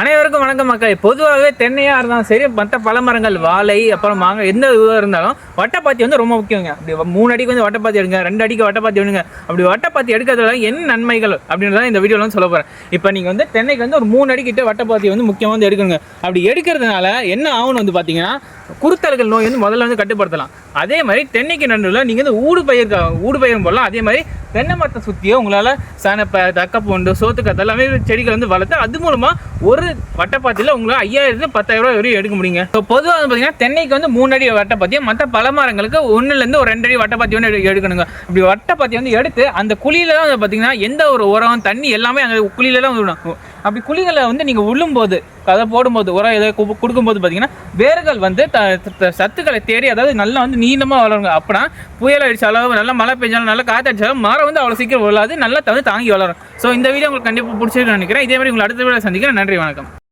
அனைவருக்கும் வணக்கம் மக்கள். பொதுவாகவே தென்னையாக இருந்தாலும் சரி மற்ற பழமரங்கள் வாழை அப்புறம் மாங்காய் எந்த இதுவாக இருந்தாலும் வட்டப்பாத்தி வந்து ரொம்ப முக்கியங்க. அப்படி மூணு அடிக்கு வந்து வட்டப்பாத்தி எடுங்க ரெண்டு அடிக்கு வட்டப்பாத்தி எடுங்க. அப்படி வட்டப்பாத்தி எடுக்கிறதுல என்ன நன்மைகள் அப்படின்றத இந்த வீடியோவில் வந்து சொல்ல போகிறேன் இப்போ நீங்கள் வந்து தென்னைக்கு வந்து ஒரு மூணு அடிக்கிட்ட வட்டப்பாத்தி வந்து முக்கியமாக வந்து எடுக்கணுங்க. அப்படி எடுக்கிறதுனால என்ன ஆகும்னு வந்து பார்த்தீங்கன்னா குருத்தல்கள் நோய் வந்து முதல்ல வந்து கட்டுப்படுத்தலாம். அதே மாதிரி தென்னைக்கு நடுவில் நீங்கள் வந்து ஊடு பயிர் ஊடு பயிரும் போடலாம். அதே மாதிரி தென்னை மரத்தை சுற்றியோ உங்களால் சனப்பை தக்கப்பூண்டு சோத்துக்கத்தை எல்லாமே செடிகள் வந்து வளர்த்து அது மூலமாக ஒரு வட்டப்பாத்தியில் உங்களால் ஐயாயிரத்து பத்தாயிரம் ரூபாய் வரையும் எடுக்க முடியுங்க. இப்போ பொதுவாக வந்து பார்த்தீங்கன்னா தென்னைக்கு வந்து மூணு அடி வட்டப்பாத்தியம் மற்ற பல மரங்களுக்கு ஒன்றுலேருந்து ஒரு ரெண்டு அடி வட்டப்பாத்தி வந்து எடு- எடுக்கணுங்க. இப்படி வட்டப்பாத்தி வந்து எடுத்து அந்த குழியில தான் வந்து பார்த்தீங்கன்னா எந்த ஒரு உரம் தண்ணி எல்லாமே அந்த குழியில தான் வந்து அப்படி குழிகளை வந்து நீங்கள் உள்ளும்போது அதை போடும்போது உரம் எதை கொடுக்கும்போது பார்த்தீங்கன்னா வேர்கள் வந்து த சத்துக்களை தேடி அதாவது நல்லா வந்து நீளமாக வளருங்க. அப்படின்னா புயல் அடித்தாலும் நல்லா மழை பெஞ்சாலும் நல்லா காற்று அடித்தாலும் மரம் வந்து அவ்வளோ சீக்கிரம் வளராது நல்லா வந்து தாங்கி வளரும். ஸோ இந்த வீடியோ உங்களுக்கு கண்டிப்பாக பிடிச்சிருக்குன்னு நினைக்கிறேன். இதே மாதிரி உங்களை அடுத்த வீடியோ சந்திக்கிறேன். நன்றி வணக்கம்.